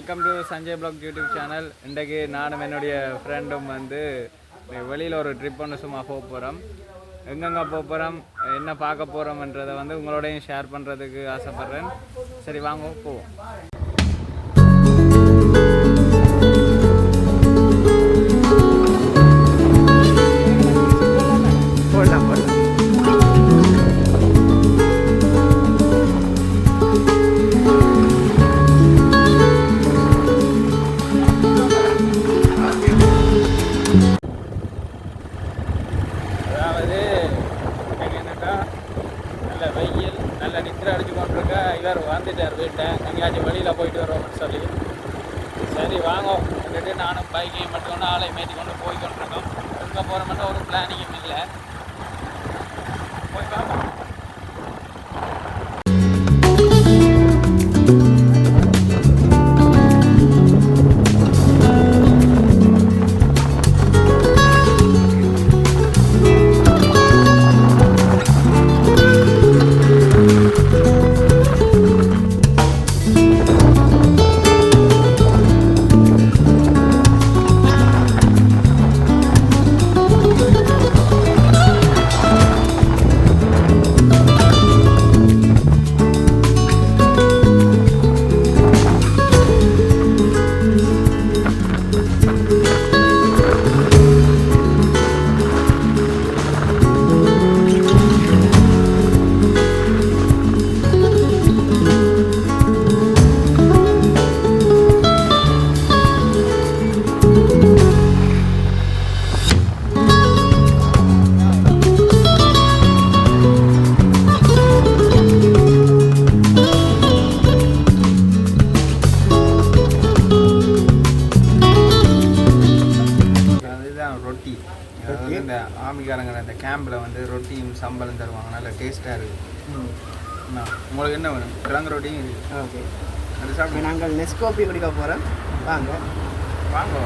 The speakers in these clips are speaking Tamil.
Welcome to Sanjay blog YouTube channel இன்றைக்கு நானும் என்னுடைய ஃப்ரெண்டும் வந்து வெளியில் ஒரு ட்ரிப் ஒன்று சும்மா போக போகிறோம் எங்கெங்கே போக போகிறோம் என்ன பார்க்க போகிறோம்ன்றதை வந்து உங்களோடையும் ஷேர் பண்ணுறதுக்கு ஆசைப்பட்றேன். சரி வாங்க போவோம். எங்கேயாச்சும் வெளியில் போயிட்டு வரோம்னு சொல்லி. சரி வாங்க. வந்துட்டு நானும் பைக்கையும் மட்டும் ஆளை மேட்டி கொண்டு போய் கொண்டிருக்கோம் எங்கே போகிற மட்டும் ஒரு பிளானிங் சம்பளம் தருவாங்க நல்ல டேஸ்ட்டாக இருக்குது உங்களுக்கு என்ன வேணும்? கிழங்கு ரொட்டியும் இருக்குது ஓகே. அது சாப்பிடுங்க நாங்கள் நெஸ்கோப்பி குடிக்க போகிறோம் வாங்க. வாங்க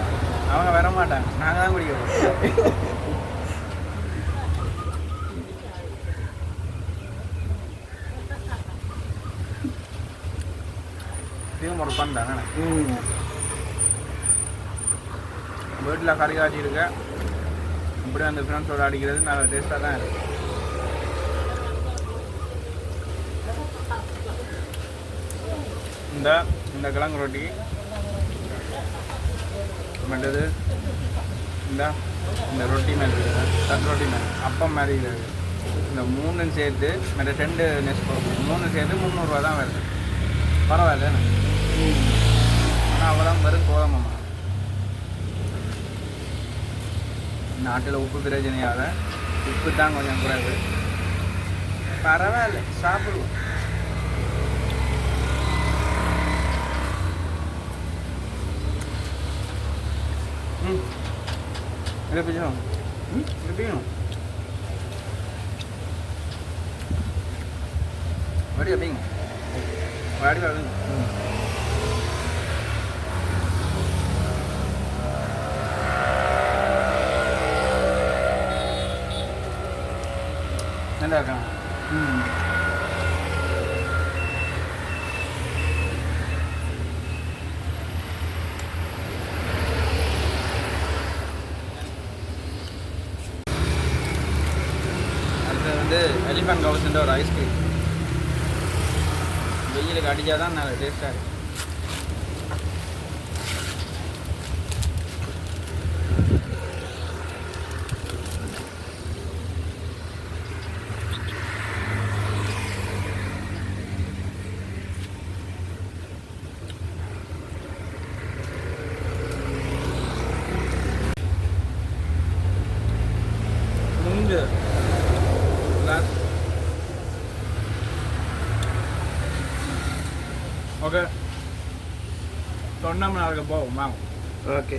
அவங்க வர மாட்டாங்க. நாங்கள் தான் குடிக்க போகிறோம் இதுவும் ஒரு தானே? ம். வீட்டில் கறி காய்ச்சி இருக்க இப்படி அந்த ஃப்ரெண்ட்ஸோட அடிக்கிறது நல்ல டேஸ்ட்டாக தான் இருக்கு. இந்த இந்த கிழங்கு ரொட்டி. மற்றது இந்த இந்த ரொட்டி மேலே இருக்குது. ரொட்டி மேலே அப்பம் மாதிரி இருக்குது. இந்த மூணு சேர்த்து மற்ற ரெண்டு நெஸ்போ மூணு சேர்த்து முந்நூறுரூவா தான் வருது. பரவாயில்ல ஆனால் அவ்வளோதான் வெறும் கோதமம்மா நாட்டில் உப்பு பிரச்சனையால உப்பு தான் கொஞ்சம் குறைவு. பரவாயில்ல சாப்பிடுவோம். ലഭിക്കണോ ലഭിക്കണോ വാടി ലഭിക്കും വാടി പറഞ്ഞു എന്താക്കണം வந்து எலிஃபண்ட் ஹவுஸ்ன்ற ஒரு ஐஸ்கிரீம் வெயிலுக்கு அடித்தா தான் நல்ல டேஸ்ட்டாக இருக்கும். ஓகே தொண்டை அதுக்கு போவோம் வாங்க ஓகே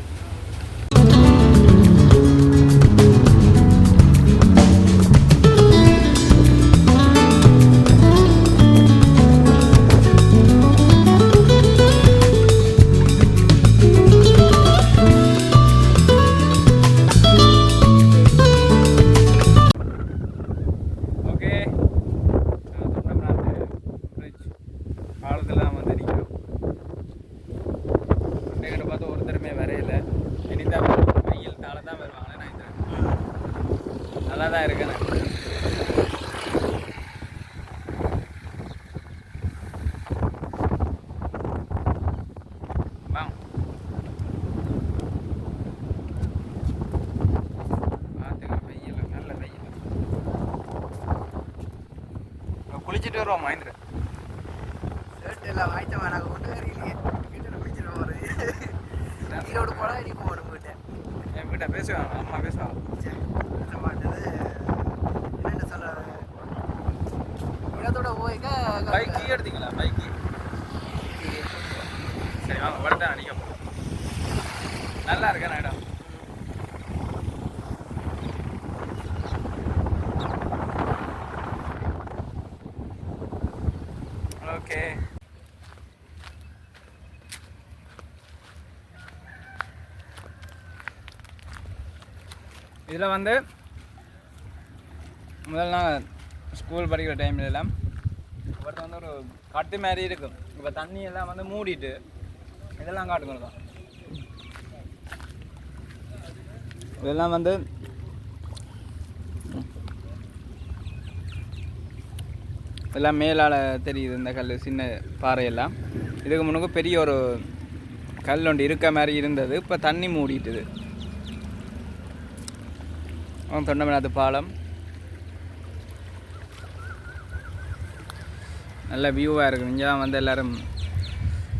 மகேந்திரன் ஷர்ட் எல்லாம் வாங்கிட்ட வேணாம் கொண்டு வரீங்க கிட்ட பிடிச்சிட்டு போகிறது ஈரோடு போல நீ போகணும் கிட்ட என் கிட்ட பேசுவாங்க அம்மா பேசுவாங்க என்னென்ன சொல்கிறது இடத்தோட போய்க்க பைக் கீ எடுத்தீங்களா? பைக் சரி வாங்க படுத்தா நினைக்க நல்லா இருக்கேன் இடம் ஓகே இதில் வந்து முதல் நாள் ஸ்கூல் படிக்கிற டைம்ல எல்லாம் ஒருத்தர் வந்து ஒரு கட்டு மாதிரி இருக்கும். இப்போ தண்ணி எல்லாம் வந்து மூடிட்டு இதெல்லாம் காட்டுங்க தான் இதெல்லாம் வந்து இதெல்லாம் மேலால் தெரியுது இந்த கல் சின்ன பாறையெல்லாம். இதுக்கு முன்னுக்கு பெரிய ஒரு கல் ஒன்று இருக்க மாதிரி இருந்தது. இப்போ தண்ணி மூடிட்டுது. தொண்டமநாத்து பாலம். நல்ல வியூவாக இருக்கும் இங்கே தான் வந்து எல்லோரும்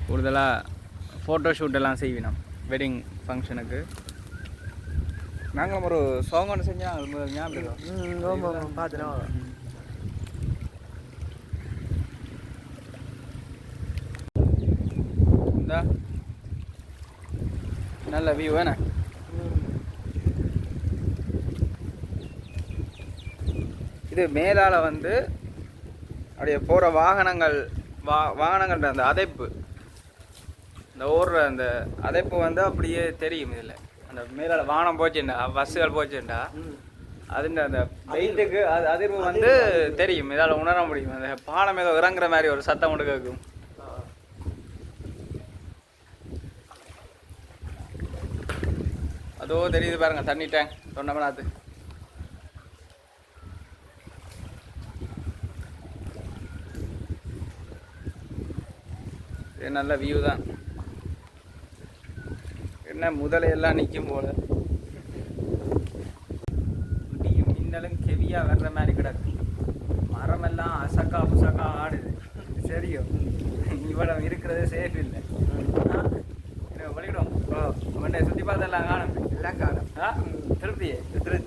கூடுதலாக ஃபோட்டோ ஷூட் எல்லாம் செய்வினோம் வெட்டிங் ஃபங்க்ஷனுக்கு நாங்களும் ஒரு சாங் ஒன்று செஞ்சோம் அது ஞாபகம் இருக்கா? ம் ஆமாம் பார்த்துனா இந்தா. நல்ல வியூ என்ன? இது மேலால் வந்து அப்படியே போகிற வாகனங்கள் வா வாகனங்கள்ன்ற அந்த அதைப்பு. இந்த ஓடுற அந்த அதைப்பு வந்து அப்படியே தெரியும் இதில். அந்த மேலால் வானம் போச்சுண்டா பஸ்ஸுகள் போச்சுண்டா. அதுன்ற அந்த வெயிட்டுக்கு அது அதிர்வு வந்து தெரியும். இதால் உணர முடியும். அந்த பாலம் ஏதோ இறங்குற மாதிரி ஒரு சத்தம் ஒன்று கேட்கும். அதோ தெரியுது பாருங்க தண்ணி டேங்க் தொண்டமனாத்து இது நல்ல வியூ தான். என்ன முதலையெல்லாம் நிற்கும் போல. இடியும் மின்னலும் கெவியா வர்ற மாதிரி கிடக்கு. மரமெல்லாம் அசக்கா புசக்கா ஆடுது. சரியோ? இவ்வளவு இருக்கிறது சேஃப் இல்லை. உன்னை சுற்றி பார்த்தெல்லாம் காணும். எல்லாம் காணும். திருப்தியே? திருப்தி.